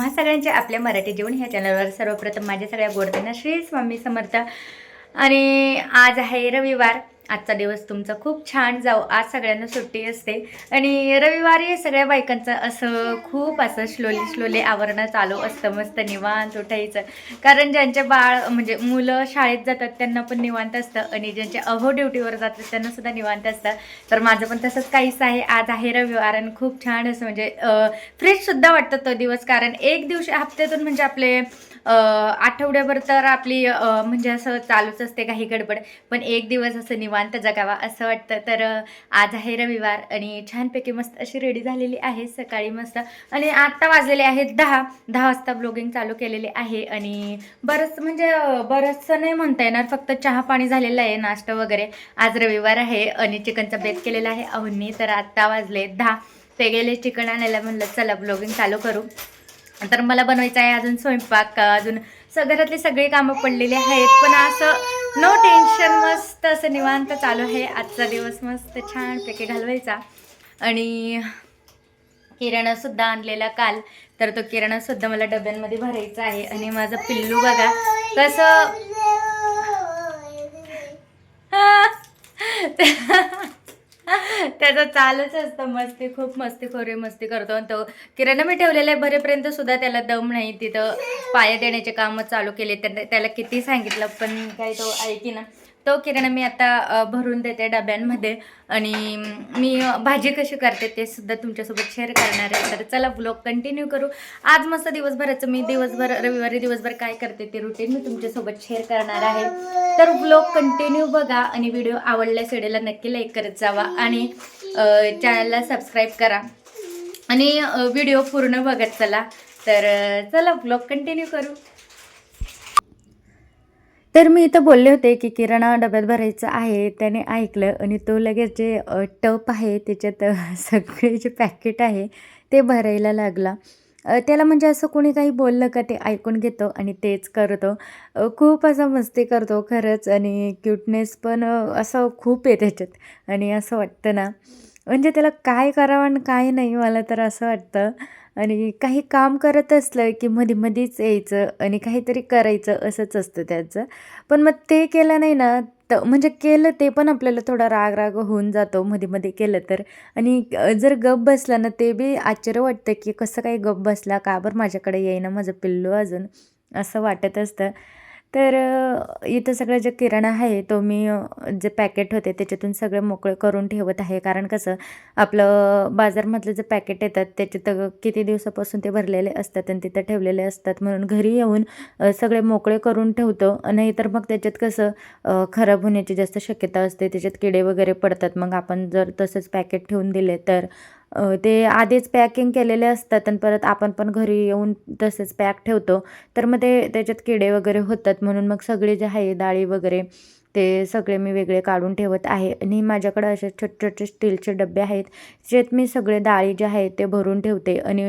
महा तुम्हा सगळ्यांचे आपल्या मराठी जीवन ह्या चॅनलवर सर्वप्रथम माझ्या सगळ्या गोडतेना श्री स्वामी समर्थ. आणि आज आहे रविवार. आजचा दिवस तुमचा खूप छान जाऊ. आज सगळ्यांना सुट्टी असते. आणि रविवारी सगळ्या बायकांचं असं खूप असं स्लोली स्लोली आवरणं चालू असतं. मस्त निवांत उठायचं. कारण ज्यांचे बाळ म्हणजे मुलं शाळेत जातात त्यांना पण निवांत असतं. आणि ज्यांचे अहो ड्युटीवर जातात त्यांना सुद्धा निवांत असतं. तर माझं पण तसंच काहीच आहे. आज आहे रविवार आणि खूप छान असं म्हणजे फ्रेशसुद्धा वाटतं तो दिवस. कारण एक दिवशी हप्त्यातून म्हणजे आपले आठवड्याभर तर आपली म्हणजे असं चालूच असते काही गडबड. पण एक दिवस असं निवांत जगावा असं वाटतं. तर आज आहे रविवार आणि छानपैकी मस्त अशी रेडी झालेली आहे सकाळी मस्त. आणि आत्ता वाजलेले आहेत दहा. दहा वाजता ब्लॉगिंग चालू केलेले आहे आणि बरंच म्हणजे बरंचसं नाही म्हणता येणार. फक्त चहा पाणी झालेलं आहे नाश्ता वगैरे. आज रविवार आहे आणि चिकनचा बेत केलेला आहे. अहोंनी तर आत्ता वाजले दहा. ते गेले चिकन आणायला म्हणलं चला ब्लॉगिंग चालू करू. तर मला बनवायचं आहे अजून स्वयंपाक अजून घरातली सगळी कामं पडलेली आहेत. पण असं नो टेन्शन मस्त असं निवांत चालू आहे. आजचा दिवस मस्त छानपैकी घालवायचा. आणि किराणा सुद्धा आणलेला काल. तर तो किराणा सुद्धा मला डब्यांमध्ये भरायचा आहे. आणि माझं पिल्लू बघा कसं त्याचं चालूच असतं. मस्ती खूप मस्ती खोरी मस्ती करतो. आणि तो किराणा मी ठेवलेला आहे भरेपर्यंत सुद्धा त्याला दम नाही. तिथं पाया देण्याचे कामं चालू केले. त्याला किती सांगितलं पण काही तो ऐकी ना तो किराणा मी आता भरून देते डब्यांमध्ये. आणि मी भाजी कशी करते ते सुद्धा तुमच्यासोबत शेअर करणार आहे. तर चला ब्लॉग कंटिन्यू करू. आज मस्त दिवसभराचं मी दिवसभर रविवारी दिवसभर काय करते ते रुटीन मी तुमच्यासोबत शेअर करणार आहे. तर ब्लॉग कंटिन्यू बघा आणि व्हिडिओ आवडल्यास व्हिडिओला नक्की लाईक करत जावा. आणि चॅनलला सबस्क्राईब करा. आणि व्हिडिओ पूर्ण बघत चला. तर चला ब्लॉग कंटिन्यू करू. तर मी इथं बोलले होते की किराणा डब्यात भरायचं आहे त्याने ऐकलं आणि तो लगेच जे टप आहे त्याच्यात सगळे जे पॅकेट आहे ते भरायला लागला. त्याला म्हणजे असं कोणी काही बोललं का ते ऐकून घेतो आणि तेच करतो. खूप असं मस्ती करतो खरंच आणि क्यूटनेस पण असं खूप आहे त्याच्यात आणि असं वाटतं ना. म्हणजे त्याला काय करावं आणि काय नाही मला तर असं वाटतं. आणि काही काम करत असलं की मध्ये मध्येच यायचं आणि काहीतरी करायचं असंच असतं त्याचं. पण मग ते केलं नाही ना तर म्हणजे केलं ते पण आपल्याला थोडा राग राग होऊन जातो मध्ये मध्ये केलं तर. आणि जर गप बसला ना ते बी आश्चर्य वाटतं की कसं काही गप बसला का बरं माझ्याकडे येईना माझं पिल्लू अजून असं वाटत असतं. तर इथं सगळं जे किराणा आहे तो मी जे पॅकेट होते त्याच्यातून सगळे मोकळे करून ठेवत आहे. कारण कसं आपलं बाजारमधलं जे पॅकेट येतात त्याच्यात किती दिवसापासून ते भरलेले असतात आणि तिथं ठेवलेले असतात. म्हणून घरी येऊन सगळे मोकळे करून ठेवतो. नाहीतर मग त्याच्यात कसं खराब होण्याची जास्त शक्यता असते. त्याच्यात किडे वगैरे पडतात. मग आपण जर तसंच पॅकेट ठेवून दिले तर ते आधीच पॅकिंग केलेले असतात आणि परत आपण पण घरी येऊन तसेच पॅक ठेवतो. तर मग ते त्याच्यात किडे वगैरे होतात म्हणून मग सगळे जे आहे डाळी वगैरे ते सगळे मी वेगळे काढून ठेवत आहे. आणि माझ्याकडे असे छोटे छोटे स्टीलचे डबे आहेत ज्यात मी सगळे डाळी जे आहेत ते भरून ठेवते. आणि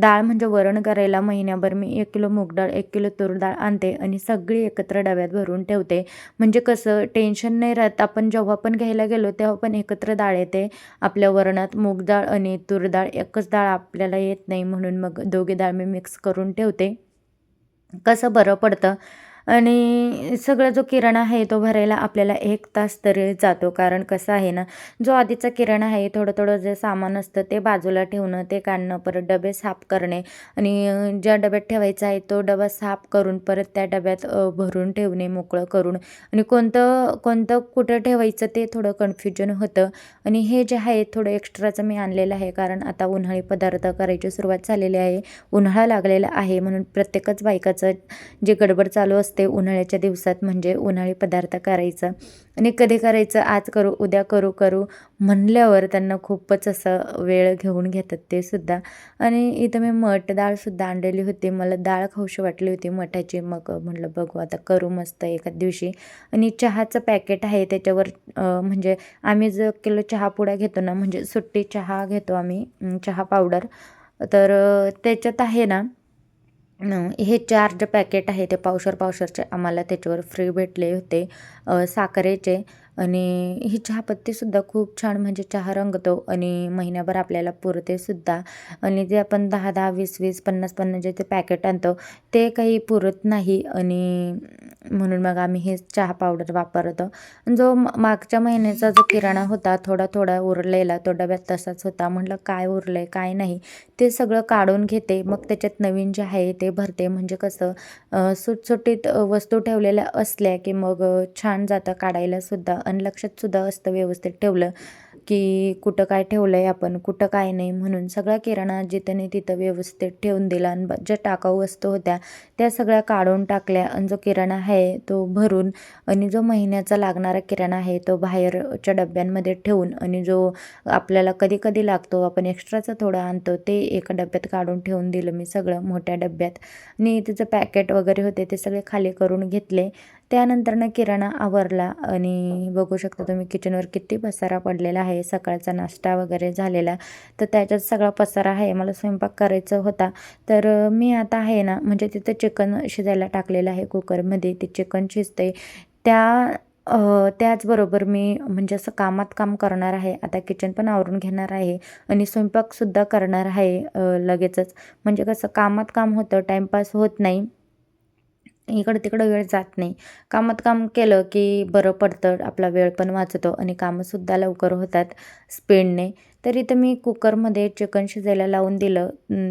डाळ म्हणजे वरण करायला महिन्याभर मी एक किलो मूग डाळ एक किलो तूर डाळ आणते आणि सगळी एकत्र डब्यात भरून ठेवते. म्हणजे कसं टेन्शन नाही राहत. आपण जेव्हा पण घ्यायला गेलो तेव्हा पण एकत्र डाळ येते. आपल्या वरणात मूग डाळ आणि तूर डाळ एकच डाळ आपल्याला येत नाही म्हणून मग दोघे डाळ मी मिक्स करून ठेवते. कसं बरं पडतं? आणि सगळा जो किराणा आहे तो भरायला आपल्याला एक तास तरी जातो. कारण कसं आहे ना जो आधीचा किराणा आहे थोडं थोडं जे सामान असतं ते बाजूला ठेवणं ते काढणं परत डबे साफ करणे आणि ज्या डब्यात ठेवायचा आहे तो डबा साफ करून परत त्या डब्यात भरून ठेवणे मोकळं करून आणि कोणतं कोणतं कुठं ठेवायचं ते थोडं कन्फ्युजन होतं. आणि हे जे आहे थोडं एक्स्ट्राचं मी आणलेलं आहे. कारण आता उन्हाळी पदार्थ करायची सुरुवात झालेली आहे. उन्हाळा लागलेला आहे म्हणून प्रत्येकच बायकाचं जे गडबड चालू असतं उन्हाळ्याच्या दिवसात म्हणजे उन्हाळी पदार्थ करायचं. आणि कधी करायचं? आज करू उद्या करू करू म्हणल्यावर त्यांना खूपच असं वेळ घेऊन घेतात ते सुद्धा. आणि इथं मी मठ डाळसुद्धा आणलेली होती. मला डाळ खाऊशी वाटली होती मठाची. मग म्हटलं बघू आता करू मस्त एका दिवशी. आणि चहाचं पॅकेट आहे त्याच्यावर म्हणजे आम्ही जो किलो चहा पुडा घेतो ना म्हणजे सुट्टी चहा घेतो आम्ही चहा पावडर. तर त्याच्यात आहे ना हे चार जे पॅकेट आहे ते पावशर पावशरचे आम्हाला त्याच्यावर फ्री भेटले होते. साखरेचे. आणि ही चहापत्तीसुद्धा खूप छान म्हणजे चहा रंगतो आणि महिन्याभर आपल्याला पुरतेसुद्धा आणि जे आपण दहा दहा वीस वीस पन्नास पन्नास जे ते पॅकेट आणतो ते काही पुरत नाही. आणि म्हणून मग आम्ही हे चहा पावडर वापरतो. जो मागच्या महिन्याचा जो किराणा होता थोडा थोडा उरलेला तो डब्यात तसाच होता. म्हटलं काय उरलं आहे काय नाही. ते सगळं काढून घेते. मग त्याच्यात नवीन जे आहे ते भरते. म्हणजे कसं सुटसुटीत वस्तू ठेवलेल्या असल्या की मग छान जातं काढायलासुद्धा आणि लक्षातसुद्धा असतं व्यवस्थित ठेवलं की कुठं काय ठेवलं आहे आपण कुठं काय नाही म्हणून सगळा किराणा जिथं तिथं व्यवस्थित ठेवून दिला आणि ज्या टाकाऊ वस्तू होत्या त्या सगळ्या काढून टाकल्या आणि जो किराणा आहे तो भरून आणि जो महिन्याचा लागणारा किराणा आहे तो बाहेरच्या डब्यांमध्ये ठेवून आणि जो आपल्याला कधी कधी लागतो आपण एक्स्ट्राचा थोडं आणतो ते एका डब्यात काढून ठेवून दिलं मी सगळं मोठ्या डब्यात. आणि त्याचं पॅकेट वगैरे होते ते सगळे खाली करून घेतले. त्यानंतरनं किराणा आवरला आणि बघू शकता तुम्ही किचनवर किती पसारा पडलेला आहे. सकाळचा नाश्ता वगैरे झालेला. तर त्याच्यात सगळा पसारा आहे. मला स्वयंपाक करायचा होता. तर मी आता आहे ना म्हणजे तिथं चिकन शिजायला टाकलेलं आहे कुकरमध्ये. ते चिकन शिजते त्या त्याचबरोबर मी म्हणजे असं कामात काम करणार आहे. आता किचन पण आवरून घेणार आहे. आणि स्वयंपाकसुद्धा करणार आहे लगेचच. म्हणजे कसं कामात काम होतं टाईमपास होत नाही. इकडं तिकडं वेळ जात नाही. कामात काम केलं की बरं पडतं आपला वेळ पण वाचतो आणि कामंसुद्धा लवकर होतात स्पीडने. तर इथं मी कुकरमध्ये चिकन शिजायला लावून दिलं.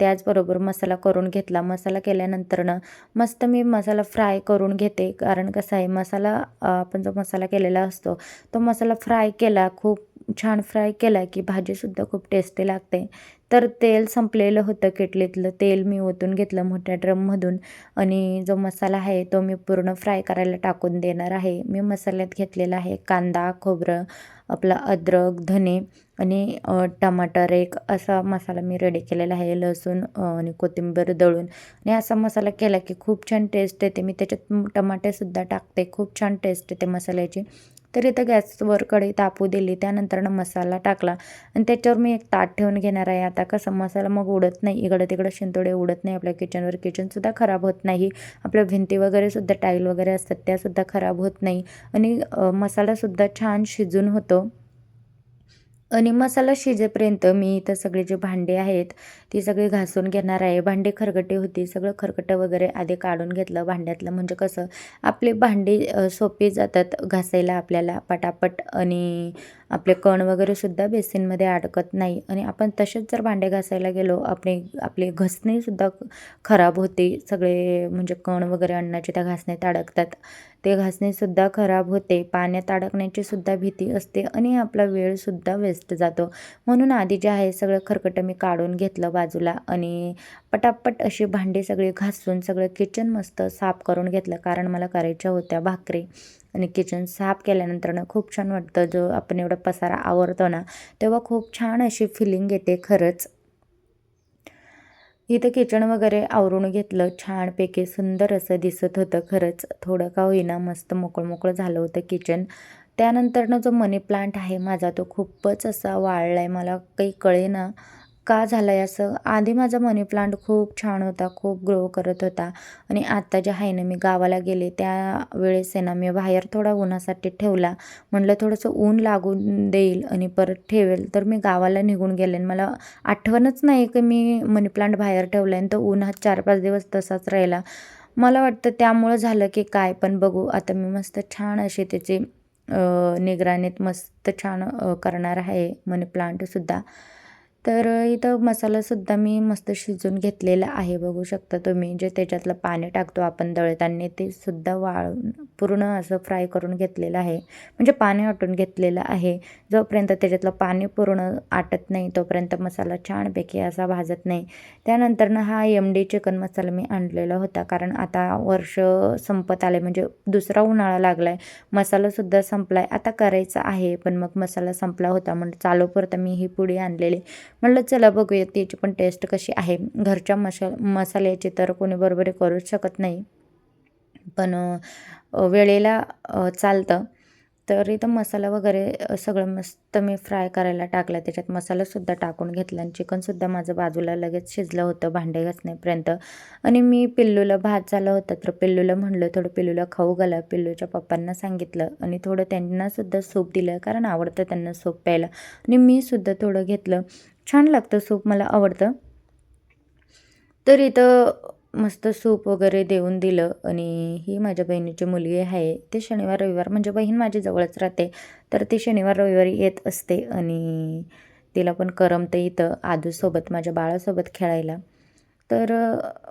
त्याचबरोबर मसाला करून घेतला. मसाला केल्यानंतरनं मस्त मी मसाला फ्राय करून घेते. कारण कसं आहे मसाला आपण जो मसाला केलेला असतो तो मसाला फ्राय केला खूप छान फ्राय केला की भाजीसुद्धा खूप टेस्टी लागते. तर तेल संपलेलं होतं केटलीतलं. तेल मी ओतून घेतलं मोठ्या ड्रममधून आणि जो मसाला आहे तो मी पूर्ण फ्राय करायला टाकून देणार आहे. मी मसाल्यात घेतलेला आहे कांदा खोबरं आपला अद्रक धने आणि टमाटर एक असा मसाला मी रेडी केलेला आहे. लसूण आणि कोथिंबीर दळून आणि असा मसाला केला की खूप छान टेस्ट येते. मी त्याच्यात टमाटेसुद्धा टाकते. खूप छान टेस्ट येते मसाल्याची. तर इथं गॅसवर कढई तापू दिली त्यानंतरनं मसाला टाकला. आणि त्याच्यावर मी एक ताट ठेवून घेणार आहे. आता कसं मसाला मग उडत नाही इकडं तिकडं शिंतोडे उडत नाही आपल्या किचनवर किचनसुद्धा खराब होत नाही. आपल्या भिंती वगैरेसुद्धा टाईल वगैरे असतात त्यासुद्धा खराब होत नाही. आणि मसालासुद्धा छान शिजून होतो. आणि मसाला शिजेपर्यंत मी इथं सगळे जे भांडे आहेत ती सगळी घासून घेणार आहे. भांडे खरकटे होती सगळं खरकटं वगैरे आधी काढून घेतलं भांड्यातलं. म्हणजे कसं आपले भांडे सोपी जातात घासायला आपल्याला पटापट आणि आपले कण वगैरेसुद्धा बेसिनमध्ये अडकत नाही. आणि आपण तसेच जर भांडे घासायला गेलो आपले आपले घसणीसुद्धा खराब होते. सगळे म्हणजे कण वगैरे अन्नाचे त्या घासण्यात अडकतात. ते घासणीसुद्धा खराब होते. पाण्यात अडकण्याची सुद्धा भीती असते आणि आपला वेळसुद्धा वेस्ट जातो. म्हणून आधी जे आहे सगळं खरकटं मी काढून घेतलं बाजूला आणि पटापट अशी भांडी सगळी घासून सगळं किचन मस्त साफ करून घेतलं. कारण मला करायच्या होत्या भाकरी. आणि किचन साफ केल्यानंतर खूप छान वाटतं. जो आपण एवढा पसारा आवरतो ना तेव्हा खूप छान अशी फिलिंग येते खरंच. इथं किचन वगैरे आवरून घेतलं छानपैकी सुंदर असं दिसत होतं खरंच. थोडं का होईना मस्त मोकळं मोकळं झालं होतं किचन त्यानंतरनं जो मनी प्लांट आहे माझा तो खूपच असा वाळला आहे मला काही कळेना. का झालं आहे असं? आधी माझा मनी प्लांट खूप छान होता खूप ग्रो करत होता. आणि आत्ता जे आहे ना मी गावाला गेले त्या वेळेस आहे ना मी बाहेर थोडा उन्हासाठी ठेवला. म्हटलं थोडंसं ऊन लागून देईल आणि परत ठेवेल. तर मी गावाला निघून गेले आणि मला आठवणच नाही की मी मनी प्लांट बाहेर ठेवला आणि तो हा चार पाच दिवस तसाच राहिला. मला वाटतं त्यामुळं झालं की काय? पण बघू. आता मी मस्त छान असे त्याची निगराणीत मस्त छान करणार आहे मनी प्लांटसुद्धा तर इथं मसालासुद्धा मी मस्त शिजून घेतलेला आहे बघू शकता तुम्ही. जे त्याच्यातलं पाणी टाकतो आपण दळताना ते सुद्धा वाळून पूर्ण असं फ्राय करून घेतलेलं आहे. म्हणजे पाणी आटून घेतलेलं आहे. जोपर्यंत त्याच्यातलं पाणी पूर्ण आटत नाही तोपर्यंत मसाला छानपैकी असा भाजत नाही. त्यानंतरनं हा एम डी चिकन मसाला मी आणलेला होता. कारण आता वर्ष संपत आले म्हणजे दुसरा उन्हाळा लागला आहे मसालासुद्धा संपला आहे आता करायचा आहे पण मग मसाला संपला होता म्हणजे चालूपुरतं मी ही पुडी आणलेली. म्हटलं चला बघूया त्याची पण टेस्ट कशी आहे. घरच्या मशा मसाल्याची तर कोणी बरोबर करूच शकत नाही. पण वेळेला चालतं. तर इथं मसाला वगैरे सगळं मस्त मी फ्राय करायला टाकला. त्याच्यात मसालासुद्धा टाकून घेतला आणि चिकनसुद्धा माझं बाजूला लगेच शिजलं होतं भांडे घासण्यापर्यंत. आणि मी पिल्लूला भात झाला होता तर पिल्लूला म्हणलं थोडं पिल्लूला खाऊ घाला. पिल्लूच्या पप्पांना सांगितलं आणि थोडं त्यांनासुद्धा सूप दिलं कारण आवडतं त्यांना सूप प्यायला. आणि मीसुद्धा थोडं घेतलं. छान लागतं सूप मला आवडतं. तर इथं मस्त सूप वगैरे देऊन दिलं आणि ही माझ्या बहिणीची मुलगी आहे. ते शनिवार रविवार म्हणजे बहीण माझी जवळच राहते. तर ती शनिवार रविवारी येत असते आणि तिला पण करमतं इथं आदूसोबत माझ्या बाळासोबत खेळायला. तर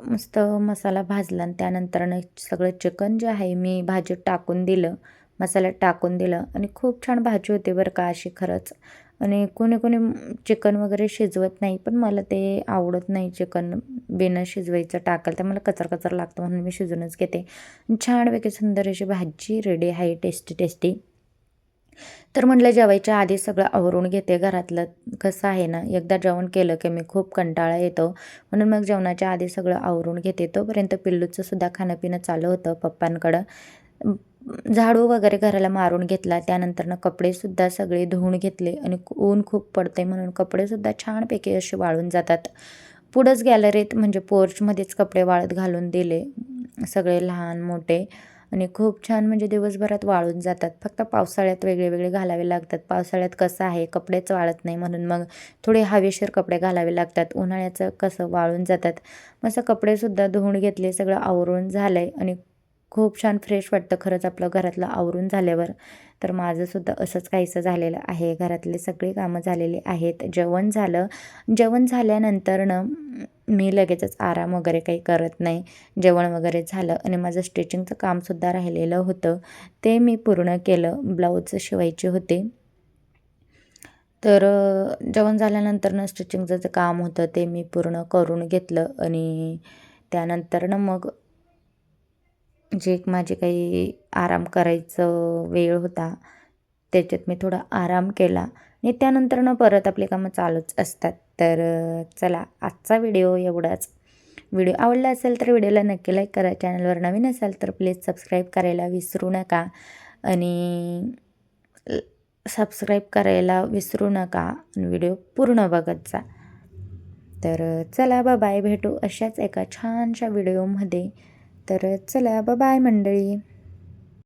मस्त मसाला भाजला आणि त्यानंतरनं सगळं चिकन जे आहे मी भाजीत टाकून दिलं. मसाल्यात टाकून दिलं आणि खूप छान भाजी होती बरं का अशी खरंच. आणि कोणी कोणी चिकन वगैरे शिजवत नाही पण मला ते आवडत नाही चिकन. बिना शिजवायचं टाकाल तर मला कचर कचर लागतं म्हणून मी शिजूनच घेते. छानपैकी सुंदर अशी भाजी रेडी आहे टेस्टी टेस्टी तर म्हटलं जेवायच्या आधी सगळं आवरून घेते. घरातलं कसं आहे ना एकदा जेवण केलं की मी खूप कंटाळा येतो. म्हणून मग जेवणाच्या आधी सगळं आवरून घेते. तोपर्यंत पिल्लूचं सुद्धा खाणंपिणं चालू होतं पप्पांकडं. झाडू वगैरे घराला मारून घेतला. त्यानंतरनं कपडेसुद्धा सगळे धुवून घेतले आणि ऊन खूप पडते म्हणून कपडेसुद्धा छानपैकी असे वाळून जातात. पुढंच गॅलरीत म्हणजे पोर्चमध्येच कपडे वाळत घालून दिले. सगळे लहान मोठे आणि खूप छान म्हणजे दिवसभरात वाळून जातात. फक्त पावसाळ्यात वेगळे वेगळे घालावे लागतात. पावसाळ्यात कसं आहे? कपडेच वाळत नाही म्हणून मग थोडे हवेशीर कपडे घालावे लागतात. उन्हाळ्याचं कसं वाळून जातात? मग असं कपडेसुद्धा धुवून घेतले. सगळं आवरून झालं आहे आणि खूप छान फ्रेश वाटतं खरंच आपलं घरातलं आवरून झाल्यावर. तर माझंसुद्धा असंच काहीसं झालेलं आहे. घरातले सगळी कामं झालेली आहेत. जेवण झालं. जेवण झाल्यानंतरनं मी लगेचच आराम वगैरे काही करत नाही. जेवण वगैरे झालं आणि माझं स्टिचिंगचं कामसुद्धा राहिलेलं होतं. ते मी पूर्ण केलं. ब्लाऊज शिवायचे होते. तर जेवण झाल्यानंतरनं स्टिचिंगचं जे काम होतं ते मी पूर्ण करून घेतलं आणि त्यानंतरनं मग जे माझे काही आराम करायचं वेळ होता त्याच्यात मी थोडा आराम केला आणि त्यानंतरनं परत आपले कामं चालूच असतात. तर चला आजचा व्हिडिओ एवढाच. व्हिडिओ आवडला असेल तर व्हिडिओला नक्की लाईक करा. चॅनलवर नवीन असाल तर प्लीज सबस्क्राईब करायला विसरू नका. आणि सबस्क्राईब करायला विसरू नका व्हिडिओ पूर्ण बघत जा. तर चला बाय भेटू अशाच एका छानशा व्हिडिओमध्ये. तर चला बाय मंडळी.